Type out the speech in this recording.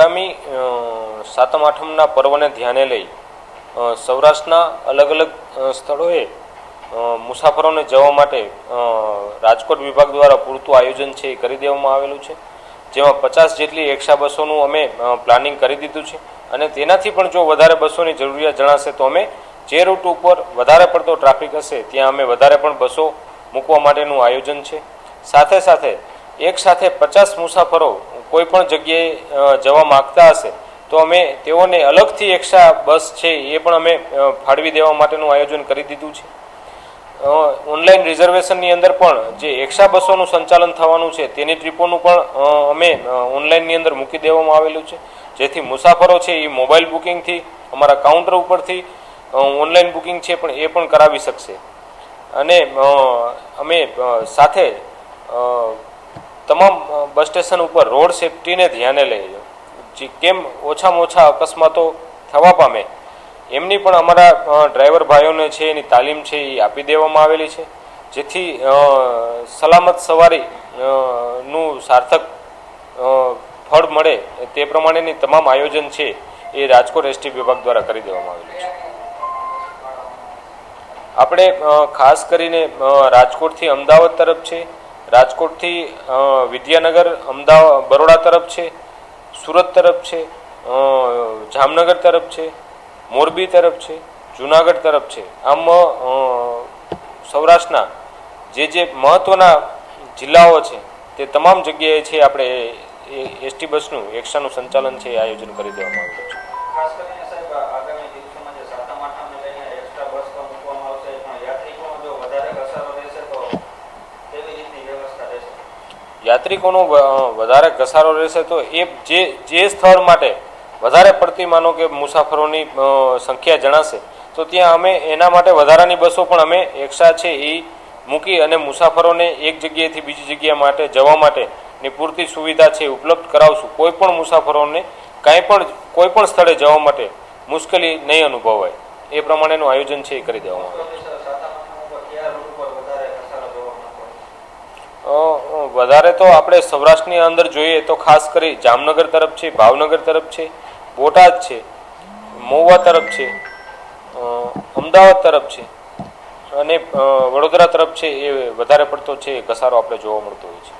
આગામી સાતમ આઠમના પર્વને ધ્યાને લઈ સૌરાષ્ટ્રના અલગ અલગ સ્થળોએ મુસાફરોને જવા માટે રાજકોટ વિભાગ દ્વારા પૂરતું આયોજન છે એ કરી દેવામાં આવેલું છે. જેમાં પચાસ જેટલી એક્સા બસોનું અમે પ્લાનિંગ કરી દીધું છે. અને તેનાથી પણ જો વધારે બસોની જરૂરિયાત જણાશે તો અમે જે રૂટ ઉપર વધારે પડતો ટ્રાફિક હશે, ત્યાં અમે વધારે પણ બસો મૂકવા માટેનું આયોજન છે. સાથે સાથે એક સાથે પચાસ મુસાફરો કોઈ પણ જગ્યાએ જવા માગતા હશે, તો અમે તેઓને અલગથી એક્સ્ટ્રા બસ છે એ પણ અમે ફાળવી દેવા માટેનું આયોજન કરી દીધું છે. ઓનલાઈન રિઝર્વેશનની અંદર પણ જે એક્સ્ટ્રા બસોનું સંચાલન થવાનું છે, તેની ટ્રીપોનું પણ અમે ઓનલાઈનની અંદર મૂકી દેવામાં આવેલું છે. જેથી મુસાફરો છે એ મોબાઈલ બુકિંગથી અમારા કાઉન્ટર ઉપરથી ઓનલાઈન બુકિંગ છે પણ એ પણ કરાવી શકશે. અને અમે સાથે તમામ બસ સ્ટેશન ઉપર રોડ સેફટીને ધ્યાને લઈ જે કેમ ઓછામાં ઓછા અકસ્માતો થવા પામે, એમની પણ અમારા ડ્રાઈવર ભાઈઓને છે, એની તાલીમ છે, એ આપી દેવામાં આવેલી છે. જેથી સલામત સવારી નું સાર્થક ફળ મળે તે પ્રમાણેની તમામ આયોજન છે, એ રાજકોટ એસટી વિભાગ દ્વારા કરી દેવામાં આવેલું છે. આપણે ખાસ કરીને રાજકોટથી અમદાવાદ તરફ છે રાજકોટથી વિદ્યાનગર, અમદાવાદ, બરોડા તરફ છે, સુરત તરફ છે જામનગર તરફ છે, મોરબી તરફ છે, જુનાગઢ તરફ છે. આમ સૌરાષ્ટ્રના જે જે મહત્ત્વના જિલ્લાઓ છે, તે તમામ જગ્યાએ છે આપણે એસટી બસનું એક્સ્ટ્રાનું સંચાલન છે એ આયોજન કરી દેવામાં આવ્યું છે ખાસ કરીને સાહેબ આગામી દિવસોમાં જે સાતમ આઠમને લઈને એક્સ્ટ્રા બસ તો મૂકવામાં આવશે પણ યાત્રિકોનો જો વધારે ઘસારો રહેશે તો કેવી રીતની વ્યવસ્થા રહેશે યાત્રિકોનો વધારે ઘસારો રહેશે તો એ જે જે સ્થળ માટે વધારે પડતી માનો કે મુસાફરોની સંખ્યા જણાશે, તો ત્યાં અમે એના માટે વધારાની બસો પણ અમે એક્સ્ટ્રા છે એ મૂકી અને મુસાફરોને એક જગ્યાએથી બીજી જગ્યા માટે, જવા માટેની પૂરતી સુવિધા છે ઉપલબ્ધ કરાવશું. કોઈ પણ મુસાફરોને કાંઈ પણ, કોઈ પણ સ્થળે જવા માટે મુશ્કેલી નહીં અનુભવાય. એ પ્રમાણેનું આયોજન છે એ કરી દેવામાં આવે તો સાતમ આઠમ ઉપર કયા રૂટ ઉપર વધારે ઘસારો જોવા મળતો અ, હોય અ, વધારે તો આપણે સૌરાષ્ટ્રની અંદર જોઈએ તો ખાસ કરી જામનગર તરફ છે, ભાવનગર તરફ છે, બોટાદ છે, મહુવા તરફ છે અમદાવાદ તરફ છે અને વડોદરા તરફ છે એ વધારે પડતો છે ઘસારો આપણે જોવા મળતો હોય છે.